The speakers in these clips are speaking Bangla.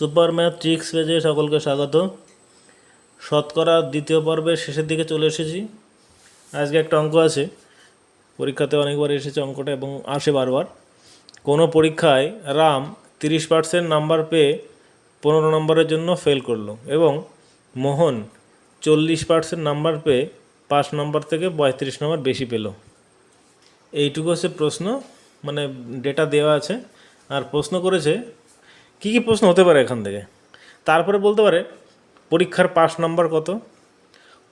সুপার ম্যাথ ট্রিক্স পেজে সকলকে স্বাগত। শতকরা দ্বিতীয় পর্বের শেষের দিকে চলে এসেছি। আজকে একটা অঙ্ক আছে। পরীক্ষাতে অনেকবার এসেছে অঙ্কটা এবং আসে বারবার। কোনো পরীক্ষায় রাম তিরিশ পার্সেন্ট নাম্বার পেয়ে পনেরো নম্বরের জন্য ফেল করল এবং মোহন চল্লিশ পার্সেন্ট নাম্বার পেয়ে পাঁচ নম্বর থেকে পঁয়ত্রিশ নম্বর বেশি পেল। এইটুকু হচ্ছে প্রশ্ন মানে ডেটা দেওয়া আছে। আর প্রশ্ন করেছে কী কী প্রশ্ন হতে পারে এখান থেকে? তারপরে বলতে পারে পরীক্ষার পাস নাম্বার কত?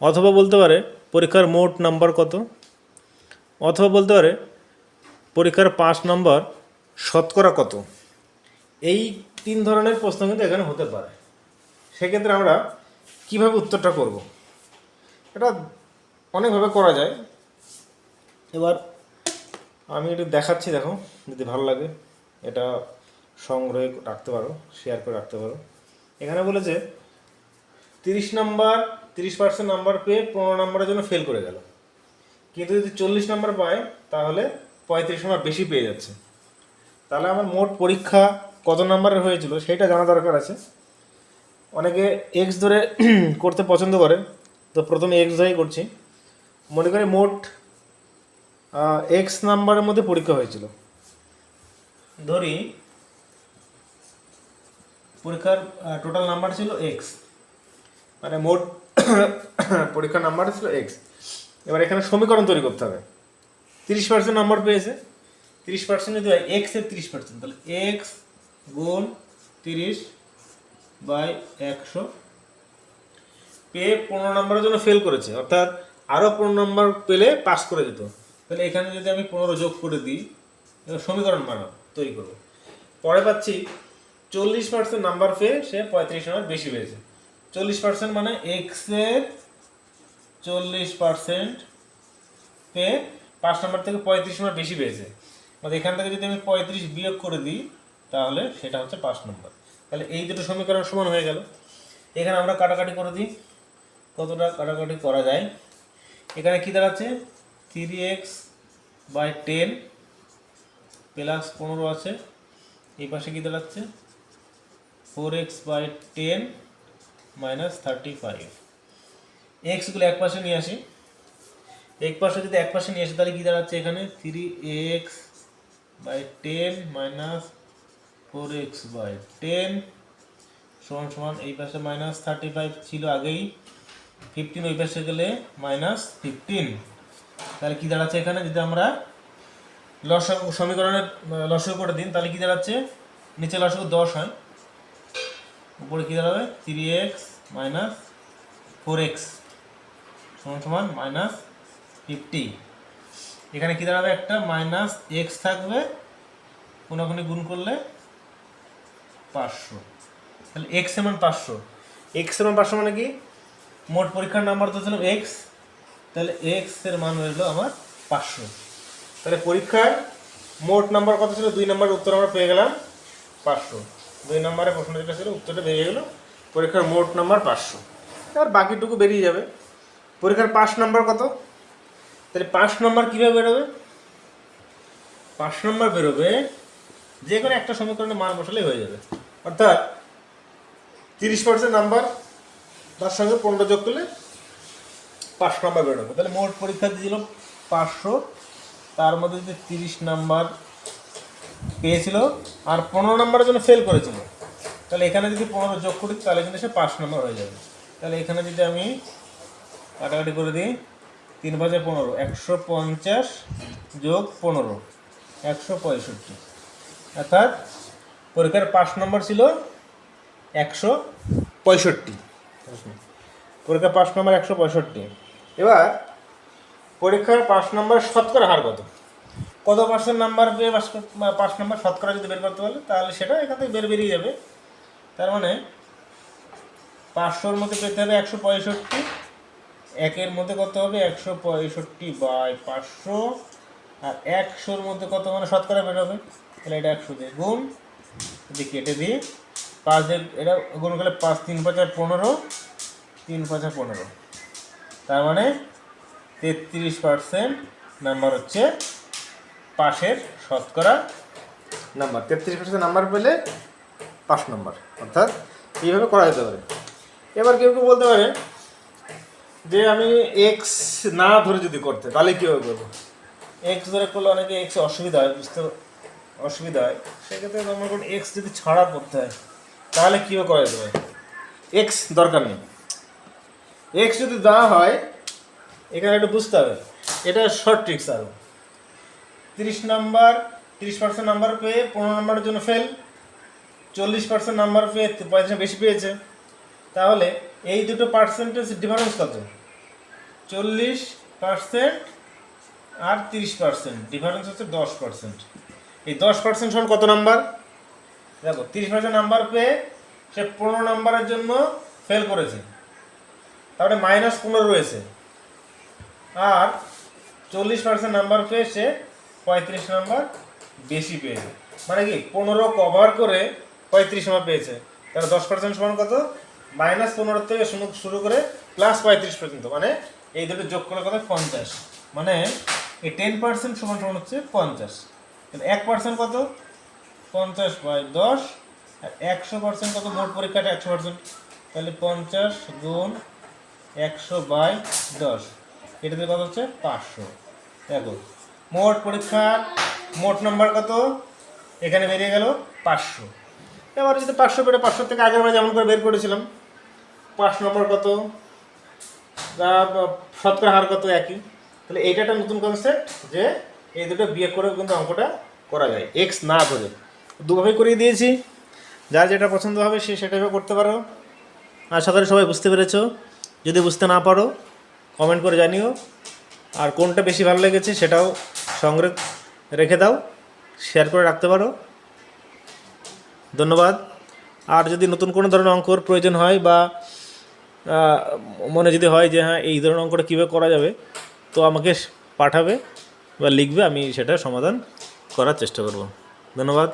অথবা বলতে পারে পরীক্ষার মোট নাম্বার কত? অথবা বলতে পারে পরীক্ষার পাস নাম্বার শতকরা কত? এই তিন ধরনের প্রশ্ন কিন্তু এখানে হতে পারে। সেক্ষেত্রে আমরা কীভাবে উত্তরটা করব? এটা অনেকভাবে করা যায়। এবার আমি একটু দেখাচ্ছি, দেখো, যদি ভালো লাগে। এটা সংগ্রহে রাখতে পারো শেয়ার করে রাখতে পারো। এখানে বলেছে তিরিশ নাম্বার, তিরিশ পার্সেন্ট নাম্বার পেয়ে পনেরো নাম্বারের জন্য ফেল করে গেল। কিন্তু যদি চল্লিশ নাম্বার পায়, তাহলে পঁয়ত্রিশ নাম্বার বেশি পেয়ে যাচ্ছে। তাহলে আমার মোট পরীক্ষা কত নাম্বারের হয়েছিল সেটা জানা দরকার আছে। অনেকে এক্স ধরে করতে পছন্দ করে, তো প্রথমে এক্স ধরেই করছি। মনে করি মোট এক্স নাম্বারের মধ্যে পরীক্ষা হয়েছিল। ধরি পরীক্ষার টোটাল নাম্বার ছিল এক্স মানে মোট পরীক্ষার নাম্বার ছিল এক্স এবার এখানে সমীকরণ তৈরি করতে হবে। তিরিশ পার্সেন্ট নাম্বার পেয়েছে। তিরিশ পার্সেন্ট যদি হয় এক্সের তিরিশ পার্সেন্ট তাহলে এক্স গুণ তিরিশ বাই একশো। পেয়ে পনেরো নম্বরের জন্য ফেল করেছে। অর্থাৎ আরও পনেরো নম্বর পেলে পাস করে যেত। তাহলে এখানে যদি আমি পনেরো যোগ করে দিই সমীকরণ বানাবো, তৈরি করব। পরে পাচ্ছি চল্লিশ পার্সেন্ট নাম্বার পেয়ে সে পঁয়ত্রিশ নম্বর বেশি পেয়েছে। চল্লিশ পার্সেন্ট মানে এক্সের চল্লিশ পার্সেন্ট পেয়ে পাঁচ নম্বর থেকে পঁয়ত্রিশ নম্বর বেশি পেয়েছে। মানে এখান থেকে যদি আমি পঁয়ত্রিশ বিয়োগ করে দিই, তাহলে সেটা হচ্ছে পাঁচ নম্বর। তাহলে এই দুটো সমীকরণ সমান হয়ে গেল। এখানে আমরা কাটাকাটি করে দিই। কতটা কাটাকাটি করা যায়? এখানে কী দাঁড়াচ্ছে? Three x by ten plus পনেরো আছে। এই পাশে কী দাঁড়াচ্ছে? Four x by ten minus thirty five এক্সগুলো এক পাশে নিয়ে আসি। এক পাশে যদি এক পাশে নিয়ে আসি, তাহলে কী দাঁড়াচ্ছে এখানে? Three x by ten minus four x by ten সমান সমান এই পাশে মাইনাস থার্টি ফাইভ ছিল আগেই। ফিফটিন ওই পাশে গেলে মাইনাস ফিফটিন তাহলে কী দাঁড়াচ্ছে এখানে? যদি আমরা লসক সমীকরণের লসক করে দিন, তাহলে কী দাঁড়াচ্ছে? নিচে লসক দশ হয়। উপরে কী দাঁড়াবে? Three x minus four x সমান সমান মাইনাস ফিফটি এখানে কী দাঁড়াবে একটা? মাইনাস এক্স থাকবে কোনাকুনি গুণ করলে পাঁচশো। তাহলে এক্স এমন পাঁচশো। এক্স এমন পাঁচশো মানে কি? মোট পরীক্ষার নাম্বার তো ছিল এক্স তাহলে এক্সের মান হলো আমার পাঁচশো। তাহলে পরীক্ষার মোট নাম্বার কত ছিল? দুই নাম্বার উত্তর আমরা পেয়ে গেলাম পাঁচশো। দুই নম্বরে প্রশ্ন যেটা ছিল, উত্তরটা বেরিয়ে গেলো। পরীক্ষার মোট নাম্বার পাঁচশো। আর বাকিটুকু বেরিয়ে যাবে। পরীক্ষার পাঁচ নাম্বার কত? তাহলে পাঁচ নাম্বার কীভাবে বেরোবে? পাঁচ নাম্বার বেরোবে, যে কোনো একটা সমীকরণে মান বসালেই হয়ে যাবে। অর্থাৎ তিরিশ পার্সেন্ট নাম্বার, তার সঙ্গে পনেরো যোগ করলে পাঁচ নাম্বার বেরোবে। তাহলে মোট পরীক্ষা দিয়েছিল পাঁচশো। তার মধ্যে যদি তিরিশ নাম্বার পেয়েছিল আর পনেরো নাম্বারের জন্য ফেল করেছিল। তাহলে এখানে যদি পনেরো যোগ করি, তাহলে কিন্তু সে পাঁচ নম্বর হয়ে যাবে। তাহলে এখানে যদি আমি কাটাকাটি করে দিই, তিন পাঁচে পনেরো, একশো পঞ্চাশ যোগ পনেরো, একশো পঁয়ষট্টি। অর্থাৎ পরীক্ষার পাঁচ নম্বর ছিল একশো পঁয়ষট্টি। পরীক্ষার পাঁচ নম্বর একশো পঁয়ষট্টি। এবার পরীক্ষার পাঁচ নম্বর শতকরা হার কত? কত পার্সেন্ট নাম্বার পেয়ে পাঁচ নম্বর শতকরা যদি বের করতে পারলে তাহলে সেটা এখান থেকে বের বেরিয়ে যাবে। তার মানে পাঁচশোর মধ্যে পেতে হবে একশো পঁয়ষট্টি, একের মধ্যে কত হবে একশো পঁয়ষট্টি বাই পাঁচশো, আর একশোর মধ্যে কত মানে শতকরা বের হবে? তাহলে এটা একশো দিয়ে গুণ, যদি কেটে দিই পাঁচ দিয়ে এটা গুণ করলে পাঁচ, তিন পাঁচা পনেরো, তিন পাঁচা পনেরো। তার মানে তেত্রিশ পার্সেন্ট নাম্বার হচ্ছে পাশের শতকরা নাম্বার, তেত্রিশ পার্সেন্ট নাম্বার পেলে পাঁচ নম্বর, অর্থাৎ এইভাবে করা যেতে পারে। এবার কেউ কেউ বলতে পারে যে আমি এক্স না ধরে যদি করতে, তাহলে কীভাবে করব? এক্স ধরে করলে অনেকে এক্স অসুবিধা হয়, বুঝতে অসুবিধা হয়। সেক্ষেত্রে তোমার কোনো এক্স যদি ছাড়া করতে হয়, তাহলে কীভাবে করা যেতে পারে? এক্স দরকার নেই। এক্স যদি দেওয়া হয়, এখানে একটু বুঝতে হবে, এটা শর্ট ট্রিক্স আরও তিরিশ নাম্বার, তিরিশ পার্সেন্ট নাম্বার পেয়ে পনেরো নাম্বারের জন্য ফেল চল্লিশ পার্সেন্ট নাম্বার পেয়ে পয়সা বেশি পেয়েছে। তাহলে এই দুটো পার্সেন্টেজ ডিফারেন্স কত? চল্লিশ পার্সেন্ট আর তিরিশ পার্সেন্ট ডিফারেন্স হচ্ছে দশ পার্সেন্ট এই দশ পার্সেন্ট সমান কত নাম্বার? দেখো, তিরিশ পার্সেন্ট নাম্বার পেয়ে সে পনেরো নাম্বারের জন্য ফেল করেছে। তাহলে মাইনাস পনেরো রয়েছে। আর চল্লিশ পার্সেন্ট নাম্বার পেয়ে সে পঁয়ত্রিশ নাম্বার বেশি পেয়েছে। মানে কি, পনেরো কভার করে পঁয়ত্রিশ নাম্বার পেয়েছে। তাহলে দশ পার্সেন্ট সমান কত? মাইনাস পনেরো থেকে শুরু করে প্লাস পঁয়ত্রিশ পর্যন্ত। মানে এই দুটো যোগ করলে কত? পঞ্চাশ। মানে এই টেন পার্সেন্ট সমান সমান হচ্ছে পঞ্চাশ। এক পার্সেন্ট কত? পঞ্চাশ বাই দশ। আর একশো পার্সেন্ট কত? মোট পরীক্ষাটা একশো পার্সেন্ট তাহলে পঞ্চাশ গুণ একশো বাই দশ। এটাতে কত হচ্ছে? পাঁচশো। দেখো মোট পরীক্ষার মোট নাম্বার কত? এখানে বেরিয়ে গেল পাঁচশো। এবার যদি পাঁচশো বেড়ে পাঁচশো থেকে আগের বার যেমন করে বের করেছিলাম, পাঁচ নম্বর কত? শতকরা হার কত? একই। তাহলে এইটা একটা নতুন কনসেপ্ট যে এই দুটো বিয়ে করে কিন্তু অঙ্কটা করা যায়। এক্স না করে দুভাবে করিয়ে দিয়েছি। যার যেটা পছন্দ হবে সে সেটাভাবে করতে পারো। আশা করি সবাই বুঝতে পেরেছ। যদি বুঝতে না পারো কমেন্ট করে জানিও। আর কোনটা বেশি ভালো লেগেছে সেটাও সংগ্রহ রেখে দাও শেয়ার করে রাখতে পারো। ধন্যবাদ। আর যদি নতুন কোনো ধরনের অঙ্কর প্রয়োজন হয় বা মনে যদি হয় যে হ্যাঁ এই ধরনের অঙ্কটা কীভাবে করা যাবে, তো আমাকে পাঠাবে বা লিখবে, আমি সেটা সমাধান করার চেষ্টা করব। ধন্যবাদ।